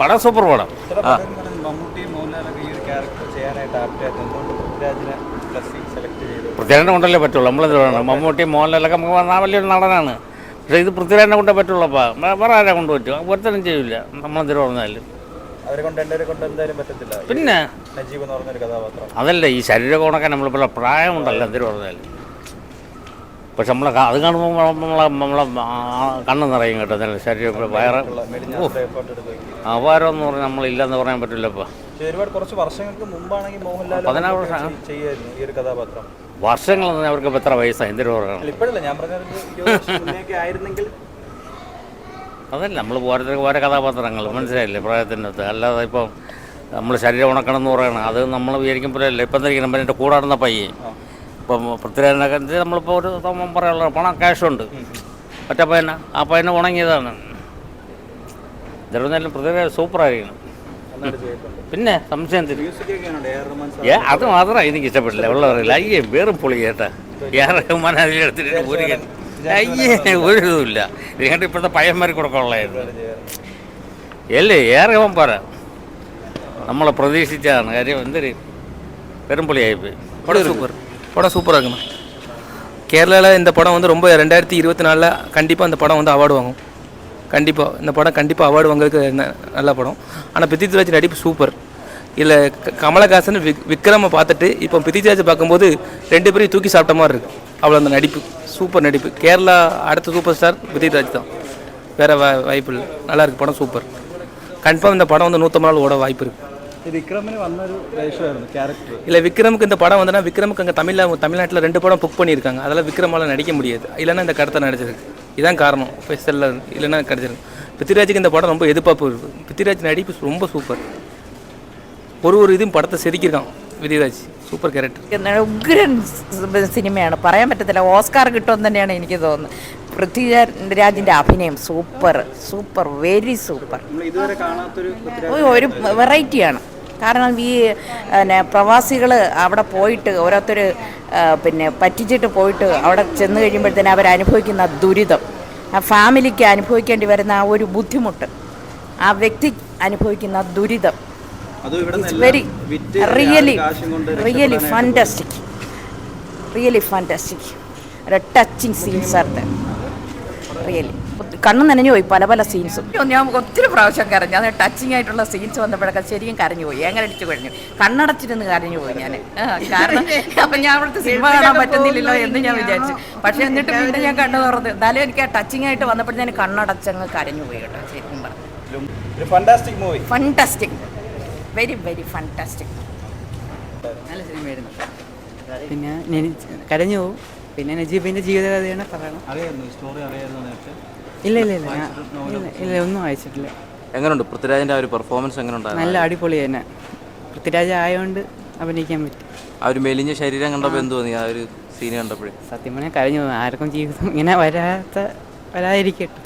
പടം സൂപ്പർ പടം. പൃഥ്വിരാജിനെ കൊണ്ടല്ലേ പറ്റുള്ളൂ. നമ്മളത് വേണം. മമ്മൂട്ടി മോഹൻലാലൊക്കെ നമുക്ക് വന്നാൽ വലിയൊരു നടനാണ്. പക്ഷേ ഇത് പൃഥ്വിരാജിനെ കൊണ്ടേ പറ്റുള്ളപ്പാ. വേറെ ആരെ കൊണ്ട് പറ്റും? ഒരുത്തരം ചെയ്യില്ല നമ്മളെന്തിനു പറഞ്ഞാലും. പിന്നെ? അതല്ല ഈ ശരീരകോണൊക്കെ നമ്മളിപ്പോൾ പ്രായമുണ്ടല്ലോ എന്തിനു പറഞ്ഞാലും. പക്ഷെ നമ്മളെ അത് കാണുമ്പോൾ നമ്മളെ നമ്മളെ കണ്ണ് നിറയും കേട്ടോ. നല്ല ശരീരം വയറ് ആ. അപാരം എന്ന് പറഞ്ഞാൽ നമ്മളില്ലെന്ന് പറയാൻ പറ്റില്ല ഇപ്പോൾ ഒരുപാട് കുറച്ച് വർഷങ്ങൾക്ക് മുമ്പാണെങ്കിൽ മോഹൻലാൽ പതിനാറ് വർഷം. ചെയ്യായിരുന്നു ഈ ഒരു കഥാപാത്രം. വർഷങ്ങളെന്ന് അവർക്ക് എത്ര വയസ്സാണ് എന്തൊരു പറയണം ഇപ്പോഴല്ല ഞാൻ പറഞ്ഞത് ആയിരുന്നെങ്കിൽ. അതല്ല നമ്മൾ ഓരോരുത്തർക്ക് ഓരോ കഥാപാത്രങ്ങൾ മനസ്സിലായില്ലേ പ്രായത്തിന്റെ അകത്ത്? അല്ലാതെ ഇപ്പം നമ്മൾ ശരീരം ഉണക്കണം എന്ന് പറയണം. അത് നമ്മൾ വിചാരിക്കുമ്പോഴല്ലേ? ഇപ്പം എന്തിരിക്കണം എന്റെ കൂടാടുന്ന പയ്യൻ. ഇപ്പം പൃഥ്വിരാജിനൊക്കെ നമ്മളിപ്പോൾ ഒരു സംഭവം പറയാനുള്ള പണം ക്യാഷുണ്ട് മറ്റേ പയ്യന. ആ പയ്യന ഉണങ്ങിയതാണ്. ഇതിലും പൃഥ്വിരാജ് സൂപ്പറായിരിക്കണം. പിന്നെ സംശയം ഏ അത് മാത്രമാണ് എനിക്ക് ഇഷ്ടപ്പെട്ടില്ല. ഉള്ളവരല്ല. അയ്യേ വേറും പൊളി കേട്ടാ ഏ റഹ്മാൻ അതിലെടുത്തിട്ട് ഒരു അയ്യേ ഒരു ഇതുമില്ല. നിങ്ങളുടെ ഇപ്പോഴത്തെ പയ്യന്മാർക്ക് കൊടുക്കാനുള്ളതായിരുന്നു അല്ലേ ഏറെ റഹ്മാൻ പോരാ. നമ്മളെ പ്രതീക്ഷിച്ചാണ് കാര്യം എന്തൊരു പെരുമ്പൊളിയായിപ്പോയി വളരെ സൂപ്പർ. படம் சூப்பராக இருக்குண்ணா. கேரளாவில் இந்த படம் வந்து ரொம்ப ரெண்டாயிரத்தி இருபத்தி நாலில் கண்டிப்பாக இந்த படம் வந்து அவார்டு வாங்கும். கண்டிப்பாக இந்த படம் கண்டிப்பாக அவார்டு வாங்குறதுக்கு ந- நல்ல படம். ஆனால் பித்தித்ராஜ் நடிப்பு சூப்பர் இதில் கமலஹாசன் விக் விக்ரமை பார்த்துட்டு இப்போ பித்தித்ராஜை பார்க்கும்போது ரெண்டு பேரையும் தூக்கி சாப்பிட்ட மாதிரி இருக்குது அவ்வளோ அந்த நடிப்பு சூப்பர் நடிப்பு. கேரளா அடுத்த சூப்பர் ஸ்டார் பித்தித்ராஜ் தான். வேறு வாய்ப்பு இல்லை. நல்லாயிருக்கு படம் சூப்பர் கன்ஃபார்ம் இந்த படம் வந்து நூற்றம்பது நாள் ஓட வாய்ப்பு இருக்குது ഈ വിക്രമിന് വന്നൊരു വേഷമായിരുന്നു ക്യാരക്ടർ இல்லை விக்ரமுக்கு இந்த படம் வந்துன்னா விக்ரமுக்கு அங்கே தமிழில் தமிழ்நாட்டில் ரெண்டு படம் புக் பண்ணியிருக்காங்க அதெல்லாம் விக்ரமால நடிக்க முடியாது இல்லைன்னா இந்த கடத்தை நடிச்சிருக்கு இதான் காரணம் ஸ்பெஷலில் இல்லைன்னா கிடச்சிருக்கு பித்திராஜுக்கு இந்த படம் ரொம்ப எதிர்பார்ப்பு இருக்குது பித்திராஜ் நடிப்பு ரொம்ப சூப்பர் ஒரு ஒரு இதுவும் படத்தை செதுக்கியிருக்கான் விதிராஜ் സൂപ്പർ ക്യാരക്ടർ എന്താണ് ഉഗ്രൻ സ് സിനിമയാണ് പറയാൻ പറ്റത്തില്ല ഓസ്കാർ കിട്ടുമെന്ന് തന്നെയാണ് എനിക്ക് തോന്നുന്നത് പൃഥ്വിരാജിൻ്റെ അഭിനയം സൂപ്പർ സൂപ്പർ വെരി സൂപ്പർ നമ്മൾ ഇതുവരെ കാണാത്തൊരു പൃഥ്വിരാജ് ഒരു വെറൈറ്റിയാണ് കാരണം ഈ പിന്നെ പ്രവാസികൾ അവിടെ പോയിട്ട് ഓരോരുത്തർ പിന്നെ പറ്റിച്ചിട്ട് പോയിട്ട് അവിടെ ചെന്ന് കഴിയുമ്പോഴത്തേന് അവരനുഭവിക്കുന്ന ദുരിതം. ആ ഫാമിലിക്ക് അനുഭവിക്കേണ്ടി വരുന്ന ആ ഒരു ബുദ്ധിമുട്ട് ആ വ്യക്തി അനുഭവിക്കുന്ന ദുരിതം. Very really really fantastic really fantastic touching scenes are really കണ്ണു നനഞ്ഞു പോയി പല പല സീൻസും ഞാൻ ഒത്തിരി പ്രാവശ്യം കരഞ്ഞു. അത് ടച്ചിങ് ആയിട്ടുള്ള സീൻസ് വന്നപ്പോഴൊക്കെ ശരിക്കും കരഞ്ഞു പോയി. എങ്ങനെ അടിച്ചു കഴിഞ്ഞു? കണ്ണടച്ചിരുന്ന് കരഞ്ഞു പോയി ഞാൻ കാരണം അപ്പം ഞാൻ അവിടുത്തെ സിനിമ കാണാൻ പറ്റുന്നില്ലല്ലോ എന്ന് ഞാൻ വിചാരിച്ചു. പക്ഷേ എന്നിട്ട് പിന്നെ ഞാൻ കണ്ണു തുറന്ന്. എന്നാലും എനിക്ക് ആ ടച്ചിങ് ആയിട്ട് വന്നപ്പോൾ ഞാൻ കണ്ണടച്ചങ്ങ് കരഞ്ഞു പോയി കേട്ടോ ശരിക്കും പറഞ്ഞു. ഒരു fantastic movie fantastic very very fantastic നല്ല സിനിമയായിരുന്നു. പിന്നെ ഞാൻ കരഞ്ഞു പോകും പിന്നെ നജീബിന്റെ ജീവിതകഥയാണ് പറയണം അറിയായിരുന്നു സ്റ്റോറി അറിയായിരുന്നു നേരത്തെ. ഇല്ല ഇല്ല ഇല്ല. ഞാൻ- ഇല്ല ഇല്ല ഒന്നും വായിച്ചിട്ടില്ല. എങ്ങനെയുണ്ട് പൃഥ്വിരാജിന്റെ ആ ഒരു പെർഫോമൻസ് എങ്ങനെയുണ്ടായിരുന്നു നല്ല അടിപൊളി തന്നെ. പൃഥ്വിരാജ് ആയതുകൊണ്ട് അഭിനയിക്കാൻ പറ്റി. ആ ഒരു മെലിഞ്ഞ ശരീരം കണ്ടപ്പോൾ എന്ത് തോന്നി? ആ ഒരു സീൻ കണ്ടപ്പോഴേ. സത്യം പറഞ്ഞാൽ കരഞ്ഞു പോകും ആർക്കും ജീവിതം ഇങ്ങനെ വരാത്ത വരാതിരിക്കട്ടെ